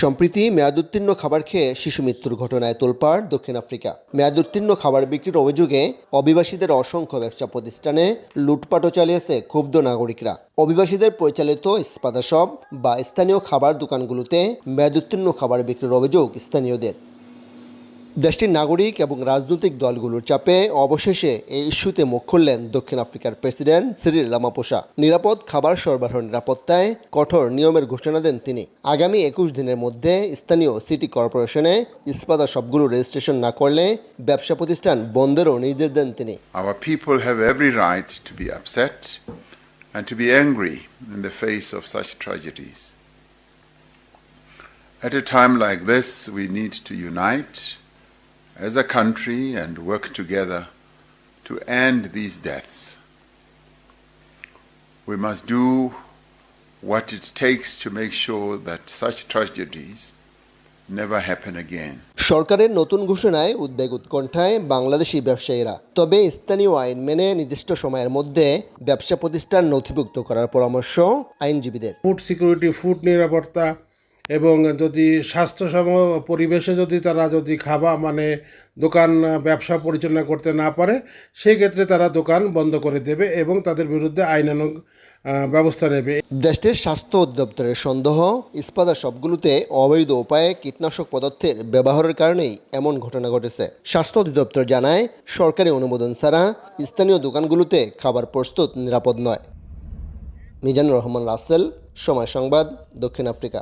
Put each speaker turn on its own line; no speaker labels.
সম্প্রতি মেয়াদোত্তীর্ণ খাবার খেয়ে শিশু মৃত্যুর ঘটনায় তোলপাড় দক্ষিণ আফ্রিকা। মেয়াদোত্তীর্ণ খাবার বিক্রির অভিযোগে অভিবাসীদের অসংখ্য ব্যবসা প্রতিষ্ঠানে লুটপাটও চালিয়েছে ক্ষুব্ধ নাগরিকরা। অভিবাসীদের পরিচালিত ইস্পাতা শপ বা স্থানীয় খাবার দোকানগুলোতে মেয়াদোত্তীর্ণ খাবার বিক্রির অভিযোগ স্থানীয়দের। দেশটির নাগরিক এবং রাজনৈতিক দলগুলোর চাপে অবশেষে এই ইস্যুতে মুখ খুললেন দক্ষিণ আফ্রিকার প্রেসিডেন্ট সিরিল রামাপোসা নিরাপদ খাবার সরবরাহ নিরাপত্তায় কঠোর নিয়মের ঘোষণা দেন তিনি। আগামী একুশ দিনের মধ্যে স্থানীয় সিটি কর্পোরেশনে ইস্পাতা সবগুলো রেজিস্ট্রেশন না করলে ব্যবসা প্রতিষ্ঠান বন্ধেরও নির্দেশ দেন তিনি।
Our people have every right to be upset and to be angry in the face of such tragedies. At a time like this, we need to unite as a country and work together to end these deaths. We must do what it takes to make sure that such tragedies never happen again.
সরকারের নতুন ঘোষণায় উদ্বেগ উৎকণ্ঠায় বাংলাদেশি ব্যবসায়ীরা তবে স্থানীয় আইন মেনে নির্দিষ্ট সময়ের মধ্যে ব্যবসা প্রতিষ্ঠান নথিভুক্ত করার পরামর্শ আইনজীবীদের
ফুড সিকিউরিটি ফুড নিরাপত্তা এবং যদি স্বাস্থ্যসম পরিবেশে যদি তারা যদি খাবা মানে দোকান, ব্যবসা পরিচালনা করতে না পারে, সেই ক্ষেত্রে তারা দোকান বন্ধ করে দেবে এবং তাদের বিরুদ্ধে আইনানুগ ব্যবস্থা নেবে।
দেশটির স্বাস্থ্য অধিদপ্তরের সন্দেহ ইস্পাতা সবগুলোতে অবৈধ উপায়ে কীটনাশক পদার্থের ব্যবহারের কারণেই এমন ঘটনা ঘটেছে। স্বাস্থ্য অধিদপ্তর জানায়, সরকারি অনুমোদন ছাড়া স্থানীয় দোকানগুলোতে খাবার প্রস্তুত নিরাপদ নয়। মিজানুর রহমান রাসেল, সময় সংবাদ, দক্ষিণ আফ্রিকা।